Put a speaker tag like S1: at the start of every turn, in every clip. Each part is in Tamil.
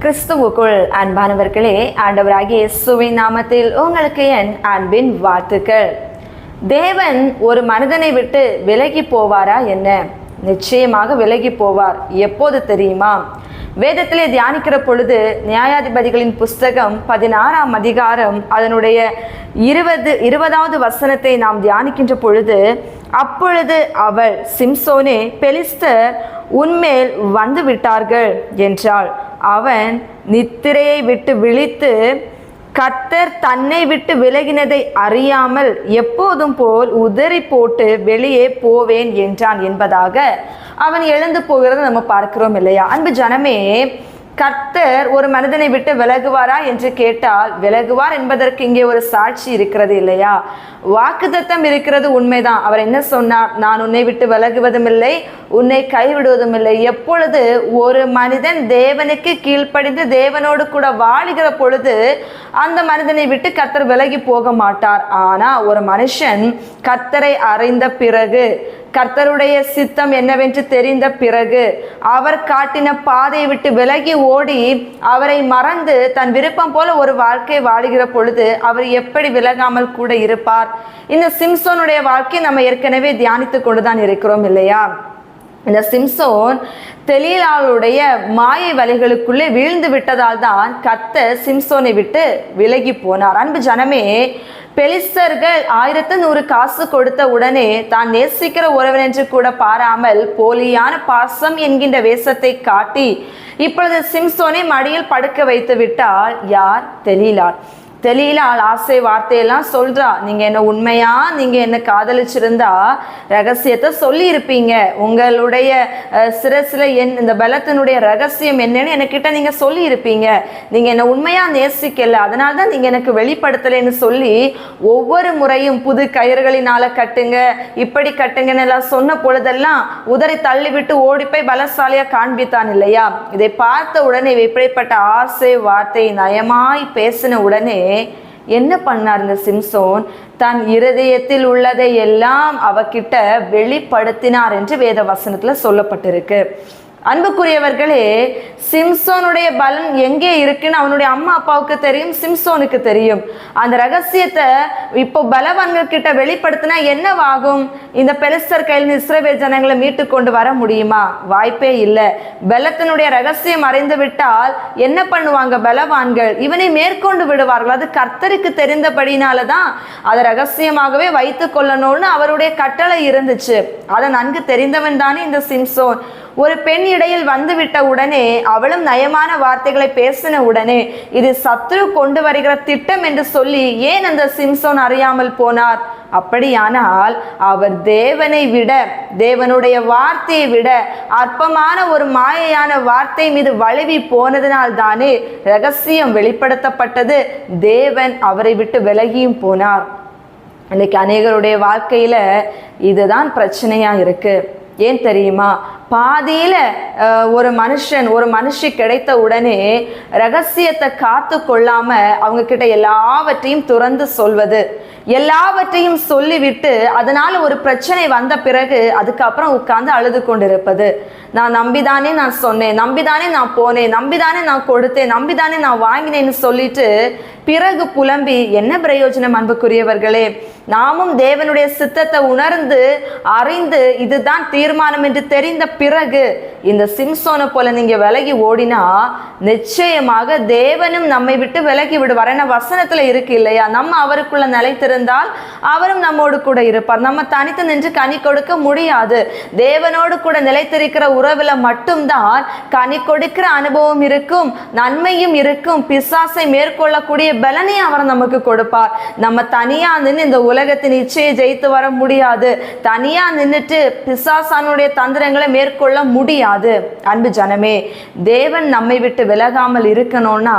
S1: கிறிஸ்துவுக்குள் அன்பானவர்களே ஆண்டவராகிய இயேசுவின் நாமத்தில் உங்களுக்கு என் அன்பின் வாழ்த்துக்கள். தேவன் ஒரு மனிதனை விட்டு விலகி போவாரா என்ன? நிச்சயமாக விலகி போவார். எப்போது தெரியுமா? வேதத்திலே தியானிக்கிற பொழுது நியாயாதிபதிகளின் புஸ்தகம் பதினாறாம் அதிகாரம் அதனுடைய இருபது இருபதாவது வசனத்தை நாம் தியானிக்கின்ற பொழுது அப்பொழுது அவள் சிம்சோனே பெலிஸ்தர் உன்மேல் வந்து விட்டார்கள் என்றாள். அவன் நித்திரையை விட்டு விழித்து கத்தர் தன்னை விட்டு விலகினதை அறியாமல் எப்போதும் போல் உதறி போட்டு வெளியே போவேன் என்றான் என்பதாக அவன் எழுந்து போகிறத நம்ம பார்க்கிறோம் இல்லையா? அன்பு ஜனமே கர்த்தர் ஒரு மனிதனை விட்டு விலகுவாரா என்று கேட்டால் விலகுவார் என்பதற்கு இங்கே ஒரு சாட்சி இருக்கிறது இல்லையா? வாக்குத்தத்தம் இருக்கிறது உண்மைதான். அவர் என்ன சொன்னார்? நான் உன்னை விட்டு விலகுவதும் இல்லை உன்னை கைவிடுவதும் இல்லை எப்பொழுது ஒரு மனிதன் தேவனுக்கு கீழ்ப்படிந்து தேவனோடு கூட வாழுகிற பொழுது அந்த மனிதனை விட்டு கர்த்தர் விலகி போக மாட்டார். ஆனால் ஒரு மனுஷன் கர்த்தரை அறிந்த பிறகு கர்த்தருடைய சித்தம் என்னவென்று தெரிந்த பிறகு அவர் காட்டின பாதையை விட்டு விலகி ஓடி அவரை மறந்து தன் விருப்பம் போல ஒரு வாழ்க்கை வாழுகிற பொழுது அவர் எப்படி விலகாமல் கூட இருப்பார்? இந்த சிம்சோனுடைய வாழ்க்கை நம்ம ஏற்கனவே தியானித்து கொண்டுதான் இருக்கிறோம் இல்லையா? இந்த சிம்சோன் தெலீலாளுடைய மாயை வலைகளுக்குள்ளே வீழ்ந்து விட்டதால் தான் கத்த சிம்சோனை விட்டு விலகி போனார். அன்பு ஜனமே பெலிஸ்தர்கள் ஆயிரத்து நூறு காசு கொடுத்த உடனே தான் நேசிக்கிற உறவன் என்று கூட பாராமல் போலியான பாசம் என்கின்ற வேஷத்தை காட்டி இப்பொழுது சிம்சோனை மடியில் படுக்க வைத்து விட்டால் யார் தெலீலாள் தெளியிலால் ஆசை வார்த்தையெல்லாம் சொல்றா. நீங்க என்ன உண்மையா? நீங்க என்ன காதலிச்சிருந்தா? ரகசியத்தை சொல்லி இருப்பீங்க உங்களுடைய அஹ், என் இந்த பலத்தினுடைய ரகசியம் என்னன்னு என்கிட்ட நீங்க சொல்லி இருப்பீங்க நீங்க என்ன உண்மையா நேசிக்கல. அதனால தான் நீங்க எனக்கு வெளிப்படுத்தலைன்னு சொல்லி ஒவ்வொரு முறையும் புது கயிறுகளினால கட்டுங்க. இப்படி கட்டுங்கன்னு எல்லாம் சொன்ன பொழுதெல்லாம் உதறி தள்ளிவிட்டு ஓடி போய் பலசாலியா காண்பித்தான் இல்லையா? இதை பார்த்த உடனே இப்படிப்பட்ட ஆசை வார்த்தை நயமாய் பேசின உடனே என்ன பண்ணார் இந்த சிம்சோன்? தன் இருதயத்தில் உள்ளதை எல்லாம் அவகிட்ட வெளிப்படுத்தினார் என்று வேத வசனத்துல சொல்லப்பட்டிருக்கு. அன்புக்குரியவர்களே சிம்சோனுடைய பலன் எங்கே இருக்குன்னு அவனுடைய அம்மா அப்பாவுக்கு தெரியும் சிம்சோனுக்கு தெரியும். அந்த ரகசியத்தை இப்போ பலவான்கள் கிட்ட வெளிப்படுத்தினா என்னவாகும்? இந்த பெலிஸ்தர் கையில் இஸ்ரவேல் ஜனங்களை மீட்டு கொண்டு வர முடியுமா? வாய்ப்பே இல்லை. பலத்தினுடைய ரகசியம் அறிந்து விட்டால் என்ன பண்ணுவாங்க பலவான்கள்? இவனை மேற்கொண்டு விடுவார்கள். அது கர்த்தருக்கு தெரிந்தபடினால தான் அதை ரகசியமாகவே வைத்து கொள்ளணும்னு அவருடைய கட்டளை இருந்துச்சு. அதை நன்கு தெரிந்தவன் தானே இந்த சிம்சோன். ஒரு பெண் இடையில் வந்துவிட்ட உடனே அவளும் நயமான வார்த்தைகளை பேசின உடனே இது சத்ரு கொண்டு வருகிற திட்டம் என்று சொல்லி ஏன் அந்த சிம்சோன் அறியாமல் போனார்? அப்படியானால் அவர் தேவனை விட தேவனுடைய வார்த்தையை விட அற்பமான ஒரு மாயையான வார்த்தை மீது வழுவி போனதினால் தானே ரகசியம் வெளிப்படுத்தப்பட்டது. தேவன் அவரை விட்டு விலகியும் போனார். இன்னைக்கு அநேகருடைய வாழ்க்கையில இதுதான் பிரச்சனையா இருக்கு. ஏன் தெரியுமா? பாதியில் ஒரு மனுஷன் ஒரு மனுஷி கிடைத்த உடனே ரகசியத்தை காத்து கொள்ளாமல் அவங்க கிட்ட எல்லாவற்றையும் துறந்து சொல்வது. எல்லாவற்றையும் சொல்லிவிட்டு அதனால் ஒரு பிரச்சனை வந்த பிறகு அதுக்கப்புறம் உட்கார்ந்து அழுது கொண்டிருப்பது. நான் நம்பிதானே நான் சொன்னேன் நம்பிதானே நான் போனேன் நம்பிதானே நான் கொடுத்தேன் நம்பிதானே நான் வாங்கினேன்னு சொல்லிட்டு பிறகு புலம்பி என்ன பிரயோஜனம் அன்புக்குரியவர்களே? நாமும் தேவனுடைய சித்தத்தை உணர்ந்து அறிந்து இதுதான் தீர்மானம் என்று தெரிந்த பிறகு இந்த சிம்சோனை போல நீங்க விலகி ஓடினா நிச்சயமாக தேவனும் நம்மை விட்டு விலகி விடுவார். ஏன்னா வசனத்துல இருக்கு இல்லையா? நம்ம அவருக்குள்ள நிலைத்திருந்தால் அவரும் நம்மோடு கூட இருப்பார். நம்ம தனித்து நின்று கனி கொடுக்க முடியாது. தேவனோடு கூட நிலைத்திருக்கிற உறவுல மட்டும்தான் கனி கொடுக்கிற அனுபவம் இருக்கும் நன்மையும் இருக்கும் பிசாசை மேற்கொள்ளக்கூடிய பலனை அவர் நமக்கு கொடுப்பார். நம்ம தனியா நின்று இந்த உலகத்தின் நிச்சயம் ஜெயித்து வர முடியாது. தனியா நின்றுட்டு பிசாசானுடைய தந்திரங்களை மேற்கொள்ள முடியாது. அன்பு ஜனமே தேவன் நம்மை விட்டு விலகாமல் இருக்கணும்னா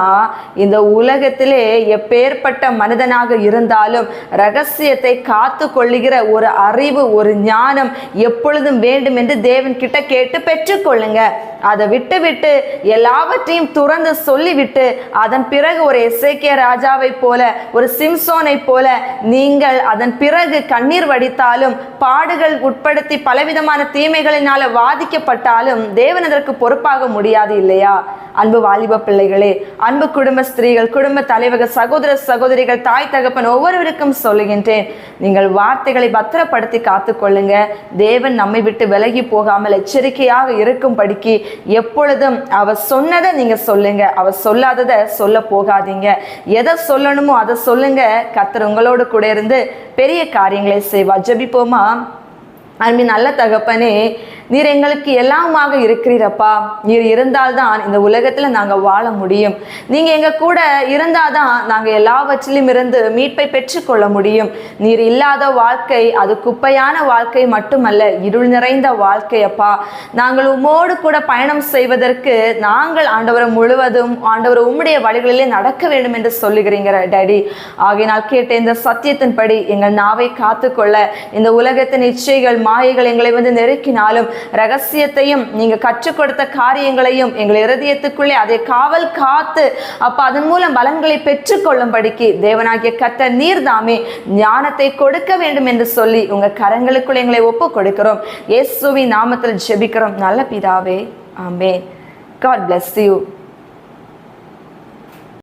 S1: இந்த உலகத்திலே எப்பேற்பட்ட மனிதனாக இருந்தாலும் ரகசியத்தை காத்து கொள்ளுகிற ஒரு அறிவு ஒரு ஞானம் எப்பொழுதும் வேண்டும் என்று தேவன் கிட்ட கேட்டு பெற்றுக்கொள்ளுங்க. அதை விட்டு விட்டு எல்லாவற்றையும் துறந்து சொல்லிவிட்டு அதன் பிறகு ஒரு எஸ்ஐகே ராஜாவை போல ஒரு சிம்சோனை போல நீங்கள் அதன் பிறகு கண்ணீர் வடித்தாலும் பாடுகள் உட்படுத்தி பலவிதமான தீமைகளினால வாதிக்கப்பட்டாலும் தேவன் அதற்கு பொறுப்பாக முடியாது இல்லையா? அன்பு வாலிப பிள்ளைகளே அன்பு குடும்ப ஸ்திரீகள் குடும்ப தலைவர்கள் சகோதர சகோதரிகள் தாய் தகப்பன் ஒவ்வொருவருக்கும் சொல்லுகின்றேன். நீங்கள் வார்த்தைகளை பத்திரப்படுத்தி காத்துக்கொள்ளுங்க. தேவன் நம்மை விட்டு விலகி போகாமல் எச்சரிக்கையாக இருக்கும்படிக்கு எப்பொழுதும் அவ சொன்னதை நீங்க சொல்லுங்க. அவ சொல்லாததை சொல்ல போகாதீங்க. எதை சொல்லணுமோ அதை சொல்லுங்க. கத்தர் உங்களோடு கூட இருந்து பெரிய காரியங்களை செய்வா ஜபிப்போமா? அன்பின் நல்ல தகப்பனே நீர் எங்களுக்கு எல்லாமாக இருக்கிறீரப்பா. நீர் இருந்தால்தான் இந்த உலகத்தில் நாங்கள் வாழ முடியும். நீங்கள் எங்கள் கூட இருந்தாதான் நாங்கள் எல்லாவற்றிலும் இருந்து மீட்பை பெற்றுக்கொள்ள முடியும். நீர் இல்லாத வாழ்க்கை அது குப்பையான வாழ்க்கை மட்டுமல்ல இருள் நிறைந்த வாழ்க்கை அப்பா நாங்கள் உம்மோடு கூட பயணம் செய்வதற்கு நாங்கள் ஆண்டவரை முழுவதும் ஆண்டவர் உம்முடைய வழிகளிலே நடக்க வேண்டும் என்று சொல்லுகிறீங்க டேடி. ஆகையினால் கேட்ட இந்த சத்தியத்தின்படி எங்கள் நாவை காத்துக்கொள்ள இந்த உலகத்தின் இச்சைகள் மாயைகள் எங்களை வந்து நெருக்கினாலும் ரகசியத்தையும் நீங்க கற்றுக் கொடுத்த காரியங்களையும் எங்கள் இருதயத்துக்குள்ளே அதை காவல் காத்து அப்ப அதன் மூலம் பலன்களை பெற்றுக்கொள்ளும்படிக்கு தேவனாகிய கத்த நீர்தாமே ஞானத்தை கொடுக்க வேண்டும் என்று சொல்லி உங்க கரங்களுக்குள் எங்களை ஒப்பு கொடுக்கிறோம். இயேசுவின் நாமத்தில் ஜெபிக்கிறோம். நல்ல பிதாவே. ஆமே காட் பிளஸ் யூ